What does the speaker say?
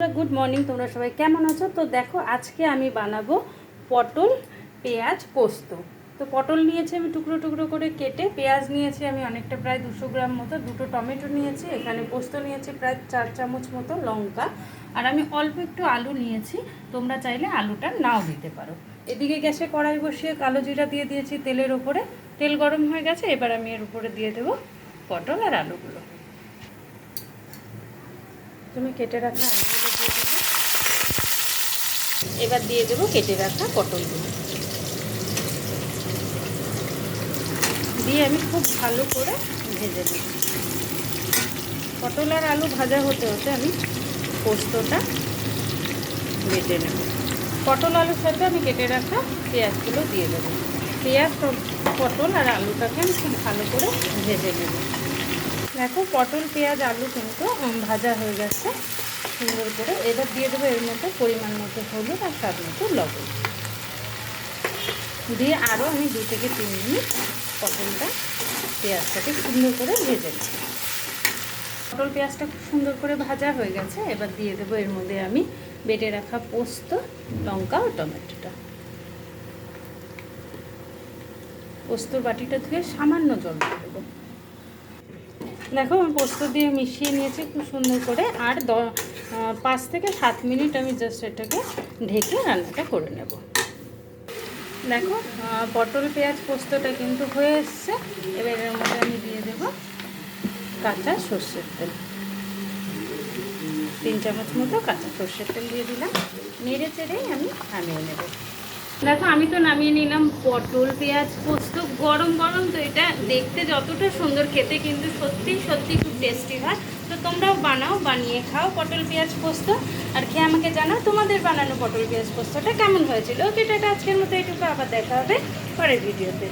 Good morning তোমরা সবাই কেমন আছো? তো দেখো, আজকে আমি বানাবো পটল পেঁয়াজ পোস্ত। তো পটল নিয়েছি আমি টুকরো টুকরো করে কেটে, পেঁয়াজ নিয়েছি আমি অনেকটা, প্রায় দুশো গ্রাম মতো, দুটো টমেটো নিয়েছি, এখানে পোস্ত নিয়েছি প্রায় চার চামচ মতো লঙ্কা, আর আমি অল্প একটু আলু নিয়েছি, তোমরা চাইলে আলুটা নাও দিতে পারো। এদিকে গ্যাসে কড়াই বসিয়ে কালো জিরা দিয়ে দিয়েছি তেলের ওপরে। তেল গরম হয়ে গেছে, এবার আমি এর উপরে দিয়ে দেবো পটল আর আলুগুলো। তুমি কেটে রাখা দেবো এবার দিয়ে দেবো কেটে রাখা পটলগুলো। দিয়ে আমি খুব ভালো করে ভেজে নেব। পটল আর আলু ভাজা হতে হতে আমি পোস্তটা বেটে নেব। পটল আলুর সাথে আমি কেটে রাখা পেঁয়াজগুলো দিয়ে দেবো। পেঁয়াজ, পটল আর আলুটাকে আমি খুব ভালো করে ভেজে নেব। দেখো, পটল, পেঁয়াজ, আলু কিন্তু ভাজা হয়ে গেছে। সুন্দর করে এবার দিয়ে দেবো এর মধ্যে পরিমাণ মতো হলুদ আর স্বাদ মতো লবণ। দিয়ে আরও আমি দু থেকে তিন মিনিট পটলটা পেঁয়াজটাকে সুন্দর করে ভেজে নেব। পটল পেঁয়াজটা খুব সুন্দর করে ভাজা হয়ে গেছে, এবার দিয়ে দেবো এর মধ্যে আমি বেটে রাখা পোস্ত, লঙ্কা ও টমেটোটা। পোস্তর বাটিটা ধুয়ে সামান্য জল দিয়ে দেবো। দেখো, আমি পোস্ত দিয়ে মিশিয়ে নিয়েছি খুব সুন্দর করে, আর পাঁচ থেকে সাত মিনিট আমি জাস্ট এটাকে ঢেকে রান্নাটা করে নেব। দেখো পটল পেঁয়াজ পোস্তটা কিন্তু হয়ে এসছে। এবার এর মধ্যে আমি দিয়ে দেব কাঁচা সর্ষের তেল। তিন চামচ মতো কাঁচা সর্ষের তেল দিয়ে দিলাম। নেড়ে চেড়েই আমি নামিয়ে নেব। দেখো, আমি তো নামিয়ে নিলাম পটল, পেঁয়াজ, পোস্ত, গরম গরম তো এটা দেখতে যতটা সুন্দর খেতে কিন্তু সত্যি সত্যি খুব টেস্টি হয়। তো তোমরাও বানাও, বানিয়ে খাও পটল, পেঁয়াজ, পোস্ত। আর খেয়ে আমাকে জানাও তোমাদের বানানো পটল, পেঁয়াজ, পোস্তটা কেমন হয়েছিল। ওকে এটা আজকের মতো এইটুকু আবার দেখা হবে পরের ভিডিওতে।